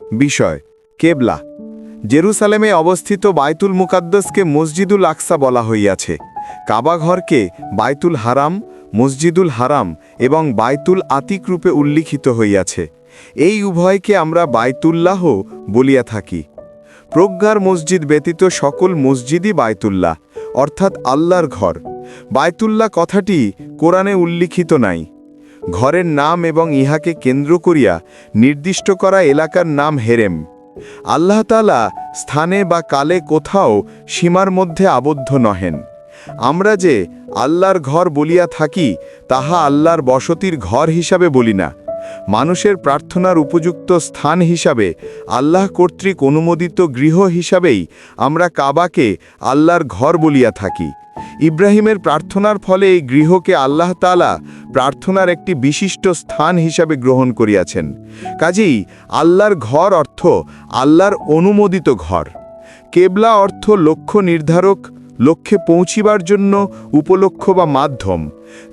বিষয়, কেবলা। জেরুসালেমে অবস্থিত বাইতুল মুকাদ্দসকে মসজিদুল আকসা বলা হইয়াছে। কাবাঘরকে বাইতুল হারাম, মসজিদুল হারাম এবং বাইতুল আতিক রূপে উল্লিখিত হইয়াছে। এই উভয়কে আমরা বাইতুল্লাহ বলিয়া থাকি। প্রজ্ঞার মসজিদ ব্যতীত সকল মসজিদই বাইতুল্লাহ, অর্থাৎ আল্লাহর ঘর। বাইতুল্লাহ কথাটি কোরআনে উল্লিখিত নাই। ঘরের নাম এবং ইহাকে কেন্দ্র করিয়া নির্দিষ্ট করা এলাকার নাম হেরেম। আল্লাহ তালা স্থানে বা কালে কোথাও সীমার মধ্যে আবদ্ধ নহেন। আমরা যে আল্লাহর ঘর বলিয়া থাকি, তাহা আল্লাহর বসতির ঘর হিসাবে বলি না। মানুষের প্রার্থনার উপযুক্ত স্থান হিসাবে আল্লাহ কর্তৃক অনুমোদিত গৃহ হিসাবেই আমরা কাবাকে আল্লাহর ঘর বলিয়া থাকি। ইব্রাহিমের প্রার্থনার ফলে এই গৃহকে আল্লাহ তালা প্রার্থনার একটি বিশিষ্ট স্থান হিসাবে গ্রহণ করিয়াছেন। কাজেই আল্লাহর ঘর অর্থ আল্লাহর অনুমোদিত ঘর। কেবলা অর্থ লক্ষ্য নির্ধারক, লক্ষ্যে পৌঁছিবার জন্য উপলক্ষ বা মাধ্যম।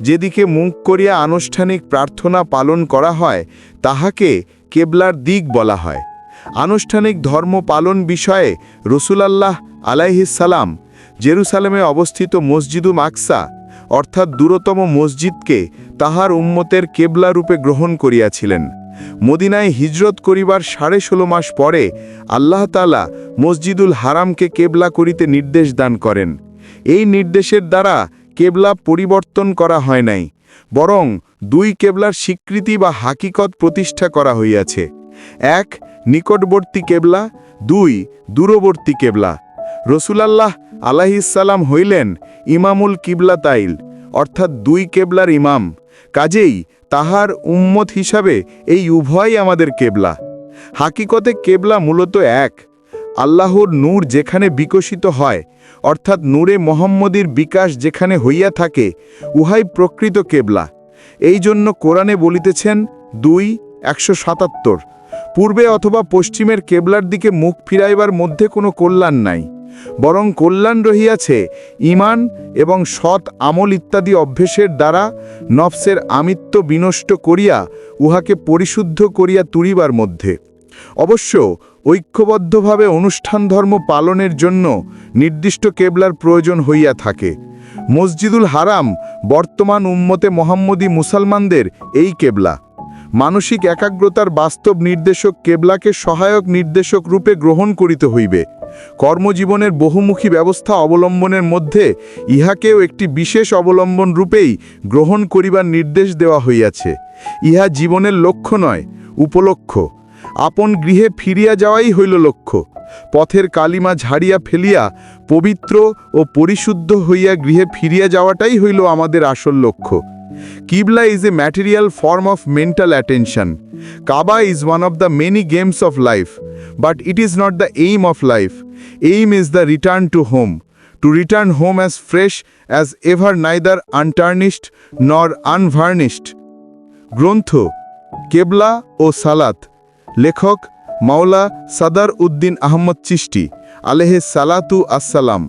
যেদিকে মুখ করিয়া আনুষ্ঠানিক প্রার্থনা পালন করা হয়, তাহাকে কেবলার দিক বলা হয়। আনুষ্ঠানিক ধর্ম পালন বিষয়ে রসুলাল্লাহ আলাইহিসালাম জেরুসালেমে অবস্থিত মসজিদুম আকসা অর্থাৎ দূরতম মসজিদকে তাহার উম্মতের কেবলা রূপে গ্রহণ করিয়াছিলেন। মদিনায় হিজরত করিবার সাড়ে ষোলো মাস পরে আল্লাহ তালা মসজিদুল হারামকে কেবলা করিতে নির্দেশ দান করেন। এই নির্দেশের দ্বারা কেবলা পরিবর্তন করা হয় নাই, বরং দুই কেবলার স্বীকৃতি বা হাকিকত প্রতিষ্ঠা করা হইয়াছে। এক, নিকটবর্তী কেবলা, দুই, দূরবর্তী কেবলা। রসুলাল্লাহ আলাহিসাল্লাম হইলেন ইমামুল কিবলা তাইল, অর্থাৎ দুই কেবলার ইমাম। কাজেই তাহার উম্মত হিসাবে এই উভয়ই আমাদের কেবলা। হাকিকতে কেবলা মূলত এক, আল্লাহর নূর যেখানে বিকশিত হয়, অর্থাৎ নূরে মোহাম্মদীর বিকাশ যেখানে হইয়া থাকে, উহাই প্রকৃত কেবলা। এই জন্য কোরআনে বলিতেছেন দুই, একশো সাতাত্তর। পূর্বে অথবা পশ্চিমের কেবলার দিকে মুখ ফিরাইবার মধ্যে কোনো কল্যাণ নাই। বরং কল্যাণ রহিয়াছে ইমান এবং সৎ আমল ইত্যাদি অভ্যেসের দ্বারা নফসের আমিত্ব বিনষ্ট করিয়া উহাকে পরিশুদ্ধ করিয়া তুলিবার মধ্যে। অবশ্য ঐক্যবদ্ধভাবে অনুষ্ঠান ধর্ম পালনের জন্য নির্দিষ্ট কেবলার প্রয়োজন হইয়া থাকে। মসজিদুল হারাম বর্তমান উম্মতে মোহাম্মদী মুসলমানদের এই কেবলা। মানসিক একাগ্রতার বাস্তব নির্দেশক কেবলাকে সহায়ক নির্দেশক রূপে গ্রহণ করিতে হইবে। কর্মজীবনের বহুমুখী ব্যবস্থা অবলম্বনের মধ্যে ইহাকেও একটি বিশেষ অবলম্বন রূপেই গ্রহণ করিবার নির্দেশ দেওয়া হইয়াছে। ইহা জীবনের লক্ষ্য নয় উপলক্ষ আপন গৃহে ফিরিয়া যাওয়াই হইল লক্ষ্য। পথের কালিমা ঝাড়িয়া ফেলিয়া পবিত্র ও পরিশুদ্ধ হইয়া গৃহে ফিরিয়া যাওয়াটাই হইল আমাদের আসল লক্ষ্য। Qibla is a material form of mental attention. Kaaba is one of the many games of life, but it is not the aim of life. Aim is the return to home. To return home as fresh as ever neither untarnished nor unvarnished. গ্রন্থ কেবলা ও সালাত লেখক মাওলা সাদার Uddin Ahmad sixty আলেহে সালাতু আসসালাম